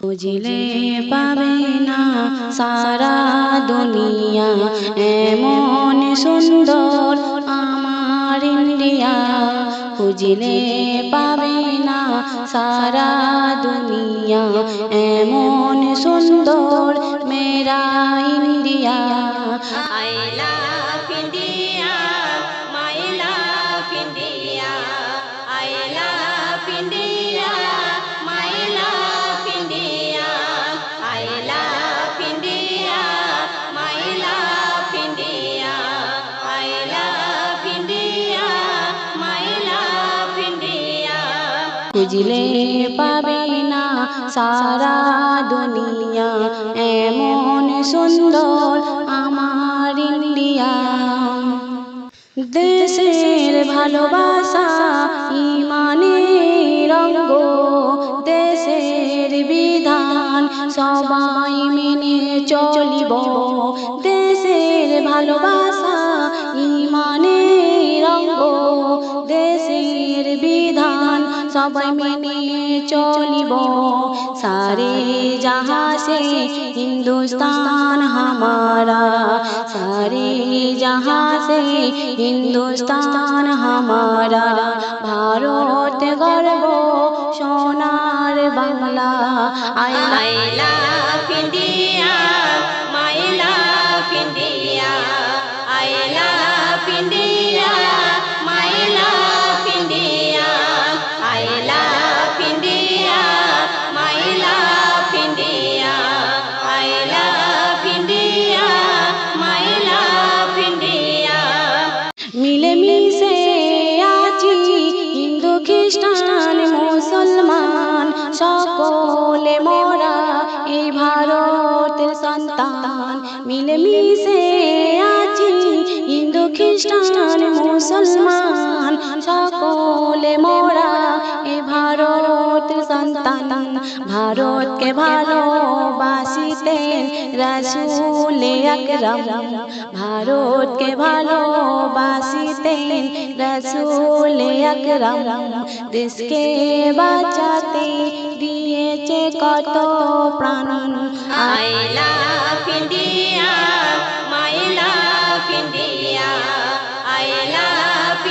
খুঁজলে পাবে না সারা দুনিয়া। এমন সুন্দর আমার ইন্ডিয়া। খুঁজলে পাবে না সারা দুনিয়া। এমন সুন্দর মেরা ইন্ডিয়া। I খুঁজলে পাবে না সারা দুনিয়া। এমন সুন্দর আমার ইন্ডিয়া। দেশের ভালোবাসা, ইমানের রঙ্গ দেশের বিধান সবাই মেনে চলিব। দেশের ভালোবাসা সবাই মেনে চলিব সারে जहाँ से हिंदुस्तान हमारा सारे जहाँ से हिंदुस्तान हमारा ভারত গর্ব সোনার বাংলা আই I love মুসলমান সকলে মোরা এই ভারতের সন্তান। ভারতকে ভালোবাসিতেন রসুল আকরম। ভারতকে ভালোবাসিতেন রসুল আকরম। দেশকে বাঁচাতে দিয়েছে কত প্রাণ। love India,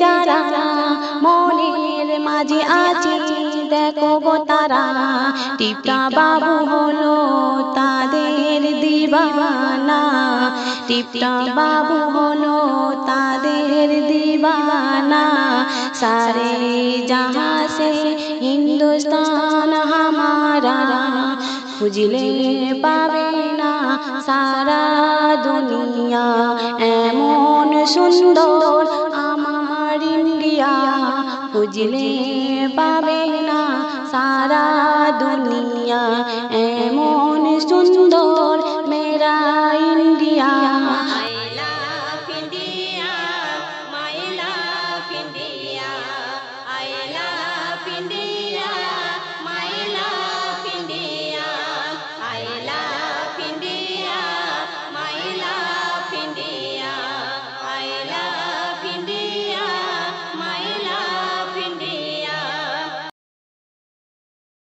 যারা মনের মাঝে আছে দেখো গো তারা টিপটা বাবু হলো তাদের দিবানা টিপটা বাবু হলো তাদের দিবানা सारे जहाँ से हिंदुस्तान हमारा খুঁজলে পাবে না সারা দুনিয়া এমন সুন্দর আমার ইন্ডিয়া খুঁজলে পাবে না সারা দুনিয়া এমন সুন্দর